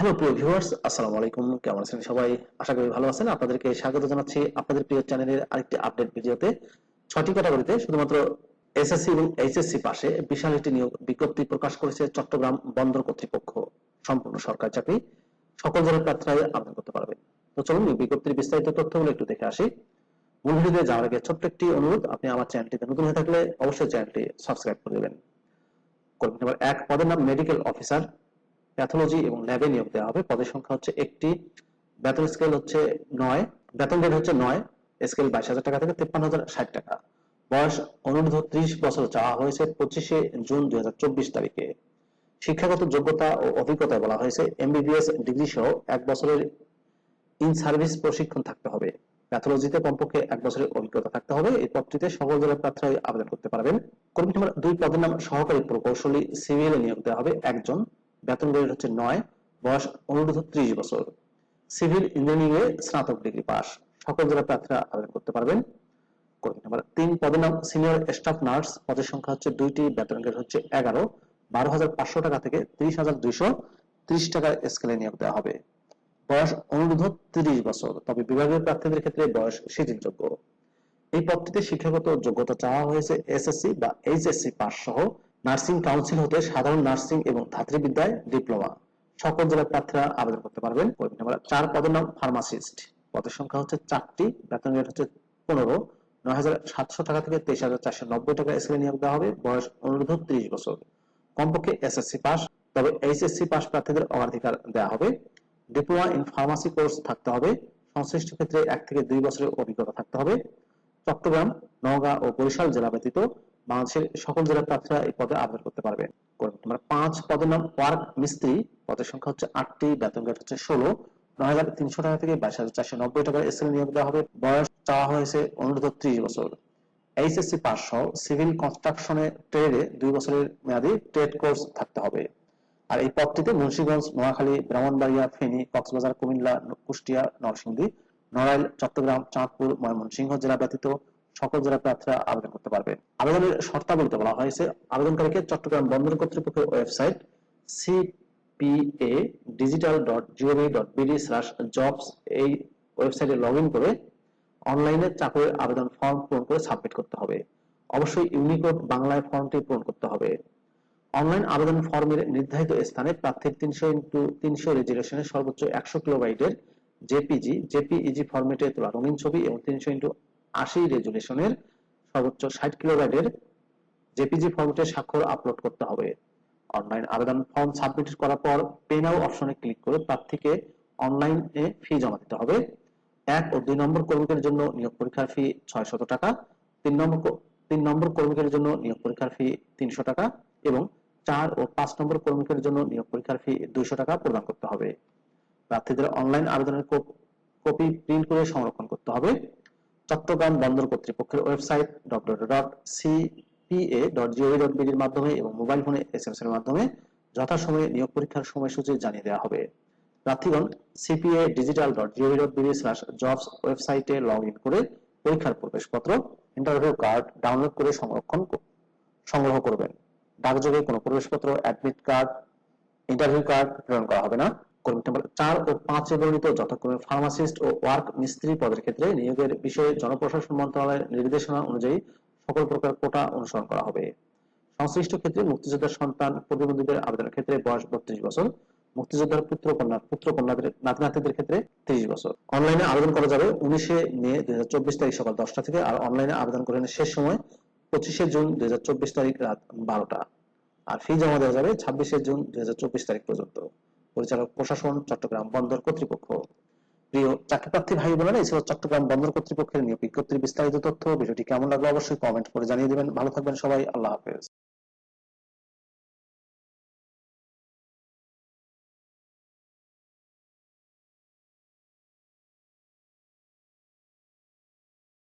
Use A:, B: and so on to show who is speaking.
A: Hello প্রিয় viewers আসসালামু আলাইকুম, কেমন আছেন সবাই? আশা করি ভালো আছেন। আপনাদেরকে স্বাগত জানাচ্ছি আপনাদের প্রিয় চ্যানেলের আরেকটি আপডেট ভিডিওতে। ছয়টি ক্যাটাগরিতে শুধুমাত্র এসএসসি এবং এইচএসসি পাশে বিশাল একটি নিয়োগ বিজ্ঞপ্তি প্রকাশ করেছে চট্টগ্রাম বন্দর কর্তৃপক্ষ। সম্পূর্ণ সরকারি চাকরি সকল জনের প্রার্থীরা আবেদন করতে পারবে। তো চলুন বিজ্ঞপ্তির বিস্তারিত তথ্যগুলো একটু দেখে আসি। মূল ভিডিওতে যাওয়ার আগে ছোট্ট একটি অনুরোধ, আপনি আমার চ্যানেলটিতে নতুন হয়ে থাকলে অবশ্যই চ্যানেলটি সাবস্ক্রাইব করে দেবেন। কর্মী নম্বর এক, পদের নাম মেডিকেল অফিসার প্যাথোলজি এবং ল্যাবে নিয়োগ দেওয়া হবে। পদের সংখ্যা হচ্ছে একটি। বেতন স্কেল হচ্ছে নয়। বেতন গ্রেড হচ্ছে নয়। স্কেল বাইশ হাজার টাকা থেকে তেপ্পান্ন হাজার ষাট টাকা। বয়স অনুরোধ ত্রিশ বছর চাওয়া হয়েছে পঁচিশে জুন দুই হাজার চব্বিশ তারিখে। শিক্ষাগত যোগ্যতা ও অভিজ্ঞতায় বলা হয়েছে এমবিবিএস ডিগ্রি সহ এক বছরের ইন সার্ভিস প্রশিক্ষণ থাকতে হবে। প্যাথোলজিতে কমপক্ষে এক বছরের অভিজ্ঞতা থাকতে হবে। এই পদটিতে সকল জেলার প্রার্থীরা আবেদন করতে পারবেন। কর্মী নম্বর দুই, পদের নাম সহকারী প্রকৌশলী সিভিল নিয়োগ দেওয়া হবে একজন। বেতন গ্রেড হচ্ছে নয়, বয়স অনুরোধ ত্রিশ বছর। সিভিল ইঞ্জিনিয়ারিং এ স্নাতক ডিগ্রি পাস। সকল জেলা প্রার্থীরা আবেদন করতে পারবেন। নাম্বার তিন, পদের নাম সিনিয়র স্টাফ নার্স। পদের সংখ্যা হচ্ছে দুইটি, বেতন গ্রেড হচ্ছে এগারো। বারো হাজার পাঁচশো টাকা থেকে ত্রিশ হাজার দুইশো ত্রিশ টাকার স্কেলে নিয়োগ দেওয়া হবে। বয়স অনুরোধ তিরিশ বছর, তবে বিভাগীয় প্রার্থীদের ক্ষেত্রে বয়স শিথিলযোগ্য এই পদটিতে শিক্ষাগত যোগ্যতা চাওয়া হয়েছে এসএসসি বা এইচএসসি পাস সহ নার্সিং কাউন্সিল হতে সাধারণ নার্সিং এবং ধাত্রীবিদ্যায় ডিপ্লোমা। সকল জেলার প্রার্থীরা আবেদন করতে পারবেন। নাম্বার চার, পদের নাম ফার্মাসিস্ট। পদের সংখ্যা হচ্ছে চারটি। বেতন রেট হচ্ছে পনেরো। নয় হাজার সাতশো টাকা থেকে তেইশ হাজার চারশো নব্বই টাকা নিয়োগ দেওয়া হবে। বয়স অনুরোধ ত্রিশ বছর। কমপক্ষে এসএসসি পাস তবে এইচএসসি পাস প্রার্থীদের অগ্রাধিকার দেওয়া হবে। ডিপ্লোমা ইন ফার্মাসি কোর্স থাকতে হবে। সংশ্লিষ্ট ক্ষেত্রে এক থেকে দুই বছরের অভিজ্ঞতা থাকতে হবে। চট্টগ্রাম, নওগাঁ ও বরিশাল জেলা ব্যতীত বাংলাদেশের সকল জেলার প্রার্থীরা এই পদে আবেদন করতে পারবে। তোমার পাঁচ পদের নাম ওয়ার্ক মিস্ত্রি, পদের সংখ্যা হচ্ছে আটটি, বেতন গ্রেড হচ্ছে ষোলো, নয় হাজার তিনশো টাকা থেকে বাইশ হাজার চারশো নব্বই টাকার নিয়োগ দেওয়া হবে। বয়স চাওয়া হয়েছে অনুরোধ ত্রিশ বছর। এইচএসসি পাস সহ সিভিল কনস্ট্রাকশনে ট্রেডে দুই বছরের মেয়াদী ট্রেড কোর্স থাকতে হবে। আর এই পদটিতে মুন্সিগঞ্জ, নোয়াখালী, ব্রাহ্মণবাড়িয়া, ফেনী, কক্সবাজার, কুমিল্লা, কুষ্টিয়া, নরসিংদী, নড়াইল, চট্টগ্রাম, চাঁদপুর, ময়মনসিংহ জেলা ব্যতীত সকল জেলা প্রার্থীরা আবেদন করতে পারবে। আবেদনের শর্তাবলীতে বলা হয়েছে, আবেদনকারীকে চট্টগ্রাম বন্দর কর্তৃপক্ষের website CPA digital dot GOV dot BD slash jobs এই ওয়েবসাইটে লগ ইন করে অনলাইনে চাকরির আবেদন ফর্ম পূরণ করে সাবমিট করতে হবে। অবশ্যই ইউনিকোড বাংলায় ফর্মটি পূরণ করতে হবে। অনলাইন আবেদন ফর্মের নির্ধারিত স্থানে প্রার্থীর তিনশো ইন্টু তিনশো রেজুলেশনের সর্বোচ্চ একশো কিলোবাইটের জেপিজি, জেপিইজি ফরম্যাটে তোলা রঙিন ছবি এবং তিনশো ইন্টু আশি রেজুলেশনের সর্বোচ্চ ষাট কিলোবাইটের জেপিজি ফরম্যাটে স্বাক্ষর আপলোড করতে হবে। অনলাইন আবেদন ফর্ম সাবমিট করার পর পে নাও অপশনে ক্লিক করে প্রার্থীকে অনলাইনে ফি জমা দিতে হবে। এক ও দুই নম্বর কর্মীদের জন্য নিয়োগ পরীক্ষার ফি ছয় টাকা, তিন নম্বর তিন নম্বর কর্মীদের জন্য নিয়োগ পরীক্ষার ফি তিনশো টাকা এবং চার ও পাঁচ নম্বর কর্মীদের জন্য নিয়োগ পরীক্ষার ফি দুইশো টাকা প্রদান করতে হবে। প্রার্থীদের অনলাইন আবেদনের কপি প্রিন্ট করে সংরক্ষণ করতে হবে। চট্টগ্রাম বন্দর কর্তৃপক্ষের ওয়েবসাইট www.cpa.gov.bd এর মাধ্যমে এবং মোবাইল ফোনে এসএমএস এর মাধ্যমে যথাসময়ে নিয়োগ পরীক্ষার সময়সূচি জানিয়ে দেওয়া হবে। প্রার্থীগণ CPA digital dot GOV dot BD slash jobs ওয়েবসাইটে লগ ইন করে পরীক্ষার প্রবেশপত্র ইন্টারভিউ কার্ড ডাউনলোড করে সংরক্ষণ সংগ্রহ করবেন। ডাকযোগে কোনো প্রবেশপত্র অ্যাডমিট কার্ড ইন্টারভিউ কার্ড প্রেরণ করা হবে না। কর্মী চার ও পাঁচে বর্ণিত যথাক্রমে ফার্মাসিস্ট ও ওয়ার্ক মিস্ত্রি পদের ক্ষেত্রে নিয়োগের বিষয়ে জনপ্রশাসন মন্ত্রণালয়ের নির্দেশনা অনুযায়ী সকল প্রকার কোটা অনুসরণ করা হবে। সংশ্লিষ্ট ক্ষেত্রে মুক্তিযোদ্ধার সন্তান প্রতিবন্ধীদের আবেদনের ক্ষেত্রে বয়স বত্রিশ বছর, মুক্তিযোদ্ধার পুত্র কন্যা, পুত্র কন্যাদের নাতি নাতিদের ক্ষেত্রে তিরিশ বছর। অনলাইনে আবেদন করা যাবে উনিশে মে দুই হাজার চব্বিশ তারিখ সকাল দশটা থেকে আর অনলাইনে আবেদন করেন শেষ সময় পঁচিশে জুন দুই হাজার চব্বিশ তারিখ রাত বারোটা। আর ফি জমা দেওয়া যাবে ছাব্বিশে জুন দুই হাজার চব্বিশ তারিখ পর্যন্ত। পরিচালক প্রশাসন চট্টগ্রাম বন্দর কর্তৃপক্ষ। প্রিয় চাকরিপ্রার্থী ভাই বোনেরা, এই ছিল চট্টগ্রাম বন্দর কর্তৃপক্ষের নিয়োগ বিজ্ঞপ্তির বিস্তারিত তথ্য। ভিডিওটি কেমন লাগল অবশ্যই কমেন্ট করে জানিয়ে দেবেন। ভালো থাকবেন সবাই। আল্লাহ হাফেজ।